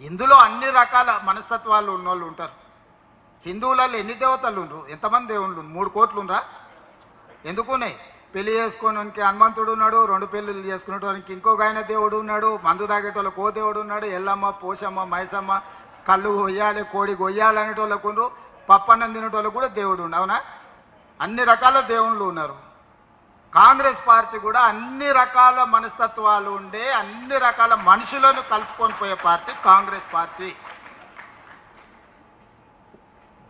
ఇందులో అన్ని రకాల మనస్తత్వాలు ఉన్నోళ్ళు ఉంటారు. హిందువులలో ఎన్ని దేవతలు ఉండరు? ఎంతమంది దేవుళ్ళు మూడు కోట్లు ఉండరా? ఎందుకునే పెళ్ళి చేసుకోవడానికి హనుమంతుడు ఉన్నాడు రెండు పెళ్ళిళ్ళు చేసుకునేటోనికి ఇంకొక ఆయన దేవుడు ఉన్నాడు మందు తాగేటోళ్ళకి ఓ దేవుడు ఉన్నాడు ఎల్లమ్మ పోషమ్మ మైసమ్మ కళ్ళు కొయ్యాలి కోడి కొయ్యాలి అనేటోళ్ళకు పప్పన్నం తినేటోళ్ళకు కూడా దేవుడు ఉండు అవునా? అన్ని రకాల దేవుళ్ళు ఉన్నారు. కాంగ్రెస్ పార్టీ కూడా అన్ని రకాల మనస్తత్వాలు ఉండే అన్ని రకాల మనుషులను కలుపుకొని పోయే పార్టీ కాంగ్రెస్ పార్టీ.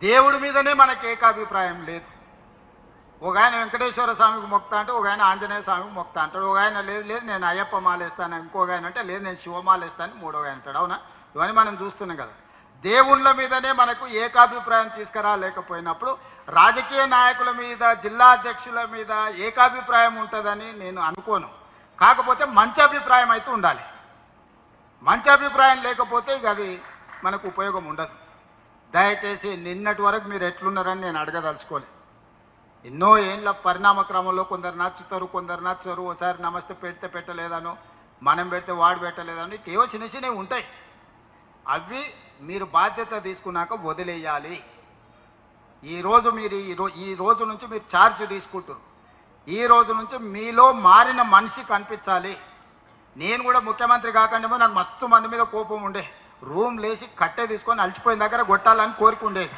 దేవుడి మీదనే మనకి ఏకాభిప్రాయం లేదు. ఒక ఆయన వెంకటేశ్వర స్వామికి మొక్తా అంటే ఒక ఆయన ఆంజనేయ స్వామికి మొక్తా అంటాడు. ఒక ఆయన లేదు లేదు నేను అయ్యప్ప మాలేస్తాను ఇంకొక ఆయన అంటే లేదు నేను శివమాలేస్తాను మూడో ఆయన అంటాడు. అవునా? ఇవన్నీ మనం చూస్తున్నాం కదా. దేవుళ్ళ మీదనే మనకు ఏకాభిప్రాయం తీసుకురాలేకపోయినప్పుడు రాజకీయ నాయకుల మీద జిల్లా అధ్యక్షుల మీద ఏకాభిప్రాయం ఉంటుందని నేను అనుకోను. కాకపోతే మంచి అభిప్రాయం అయితే ఉండాలి. మంచి అభిప్రాయం లేకపోతే ఇక అది మనకు ఉపయోగం ఉండదు. దయచేసి నిన్నటి వరకు మీరు ఎట్లున్నారని నేను అడగదలుచుకోలేదు ఎన్నో ఏళ్ళ పరిణామ క్రమంలో కొందరు నచ్చుతారు కొందరు నచ్చరు. ఒకసారి నమస్తే పెడితే పెట్టలేదను మనం పెడితే వాడు పెట్టలేదని ఏవో చిన్న చిన్నవి ఉంటాయి. అవి మీరు బాధ్యత తీసుకున్నాక వదిలేయాలి. ఈరోజు మీరు ఈ ఈ రోజు నుంచి మీరు ఛార్జ్ తీసుకుంటారు. ఈ రోజు నుంచి మీలో మారిన మనిషి కనిపించాలి. నేను కూడా ముఖ్యమంత్రి కాకుండా నాకు మస్తు మంది మీద కోపం ఉండే. రూమ్ లేచి కట్టె తీసుకొని అలిచిపోయిన దగ్గర కొట్టాలని కోరిక ఉండేది.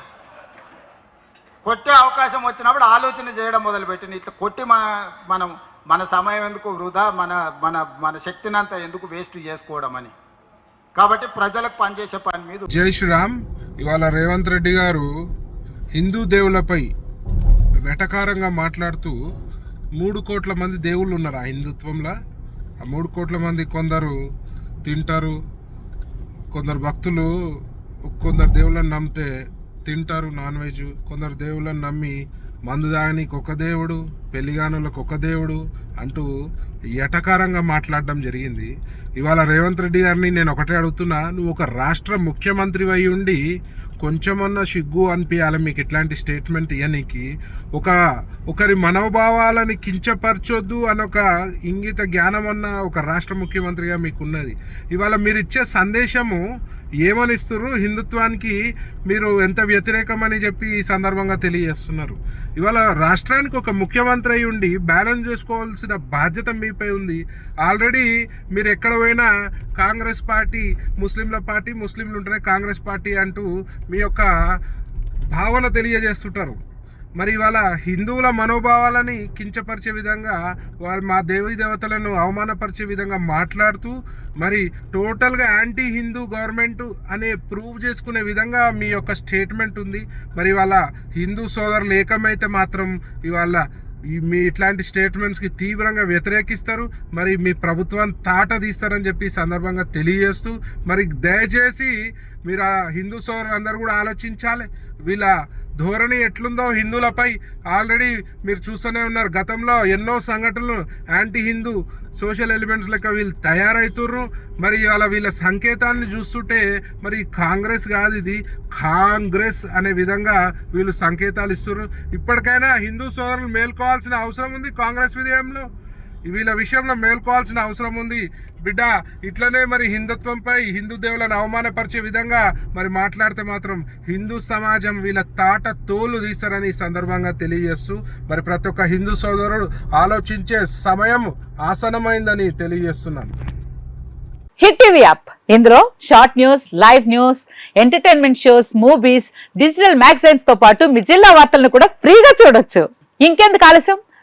కొట్టే అవకాశం వచ్చినప్పుడు ఆలోచన చేయడం మొదలుపెట్టింది. ఇట్లా కొట్టి మన మనం మన సమయం ఎందుకు వృధా? మన మన మన శక్తినంతా ఎందుకు వేస్ట్ చేసుకోవడం అని. కాబట్టి ప్రజలకు పనిచేసే పని మీద జై శ్రీరామ్. ఇవాళ రేవంత్ రెడ్డి గారు హిందూ దేవుళ్ళపై వెటకారంగా మాట్లాడుతూ మూడు కోట్ల మంది దేవుళ్ళు ఉన్నారు ఆ హిందుత్వంలో. ఆ మూడు కోట్ల మంది కొందరు తింటారు కొందరు భక్తులు కొందరు దేవుళ్ళని నమ్మితే తింటారు నాన్ వెజ్ కొందరు దేవుళ్ళని నమ్మి మందు తాగనీకి ఒక దేవుడు పెళ్ళిగానులకు ఒక దేవుడు అంటూ ఎటకారంగా మాట్లాడడం జరిగింది. ఇవాళ రేవంత్ రెడ్డి గారిని నేను ఒకటే అడుగుతున్నా నువ్వు ఒక రాష్ట్ర ముఖ్యమంత్రి అయి ఉండి కొంచెమన్నా సిగ్గు అనిపించాలి మీకు ఇట్లాంటి స్టేట్మెంట్ ఇవ్వనీకి ఒక ఒకరి మనోభావాలని కించపరచొద్దు అని ఒక ఇంగిత జ్ఞానం అన్న ఒక రాష్ట్ర ముఖ్యమంత్రిగా మీకు ఉన్నది ఇవాళ మీరు ఇచ్చే సందేశము ఏమనిస్తున్నారు హిందుత్వానికి మీరు ఎంత వ్యతిరేకమని చెప్పి ఈ సందర్భంగా తెలియజేస్తున్నారు. ఇవాళ రాష్ట్రానికి ఒక ముఖ్యమంత్రి అయి ఉండి బ్యాలెన్స్ చేసుకోవాల్సిన బాధ్యత మీపై ఉంది. ఆల్రెడీ మీరు ఎక్కడ పోయినా కాంగ్రెస్ పార్టీ ముస్లింల పార్టీ ముస్లింలు ఉంటేనే కాంగ్రెస్ పార్టీ అంటూ మీ యొక్క భావన తెలియజేస్తుంటారు. మరి ఇవాళ హిందువుల మనోభావాలని కించపరిచే విధంగా వాళ్ళు మా దేవీ దేవతలను అవమానపరిచే విధంగా మాట్లాడుతూ మరి టోటల్గా యాంటీ హిందూ గవర్నమెంట్ అనే ప్రూవ్ చేసుకునే విధంగా మీ యొక్క స్టేట్మెంట్ ఉంది. మరి ఇవాళ హిందూ సోదరులు ఏకమైతే మాత్రం ఇవాళ మీ ఇట్లాంటి స్టేట్మెంట్స్కి తీవ్రంగా వ్యతిరేకిస్తారు. మరి మీ ప్రభుత్వాన్ని తాట తీస్తారని చెప్పి సందర్భంగా తెలియజేస్తూ మరి దయచేసి మీరు ఆ హిందూ సోదరులందరూ కూడా ఆలోచించాలి. వీళ్ళ ధోరణి ఎట్లుందో హిందువులపై ఆల్రెడీ మీరు చూస్తూనే ఉన్నారు. గతంలో ఎన్నో సంఘటనలు యాంటీ హిందూ సోషల్ ఎలిమెంట్స్ లెక్క వీళ్ళు తయారవుతుర్రు మరి ఇవాళ వీళ్ళ సంకేతాన్ని చూస్తుంటే మరి కాంగ్రెస్ కాదు ఇది. కాంగ్రెస్ అనే విధంగా వీళ్ళు సంకేతాలు ఇస్తున్నారు ఇప్పటికైనా హిందూ సోదరులు మేల్కోవాల్సిన అవసరం ఉంది కాంగ్రెస్ విజయంలో వీళ్ళ విషయంలో మేల్కోవాల్సిన అవసరం ఉంది. బిడ్డ ఇట్లనే మరి హిందుత్వంపై హిందూ దేవులను అవమానపరిచే విధంగా మరి మాట్లాడితే మాత్రం హిందూ సమాజం వీళ్ళ తాట తోలు తీస్తారని ఈ సందర్భంగా తెలియజేస్తూ మరి ప్రతి ఒక్క హిందూ సోదరుడు ఆలోచించే సమయం ఆసనమైందని తెలియజేస్తున్నాను. Hit TV app. ఇందులో short news live news entertainment shows movies digital మ్యాగజైన్స్తో పాటు మీ జిల్లా వార్తలను కూడా ఫ్రీగా చూడొచ్చు. ఇంకెందుకు ఆలస్యం?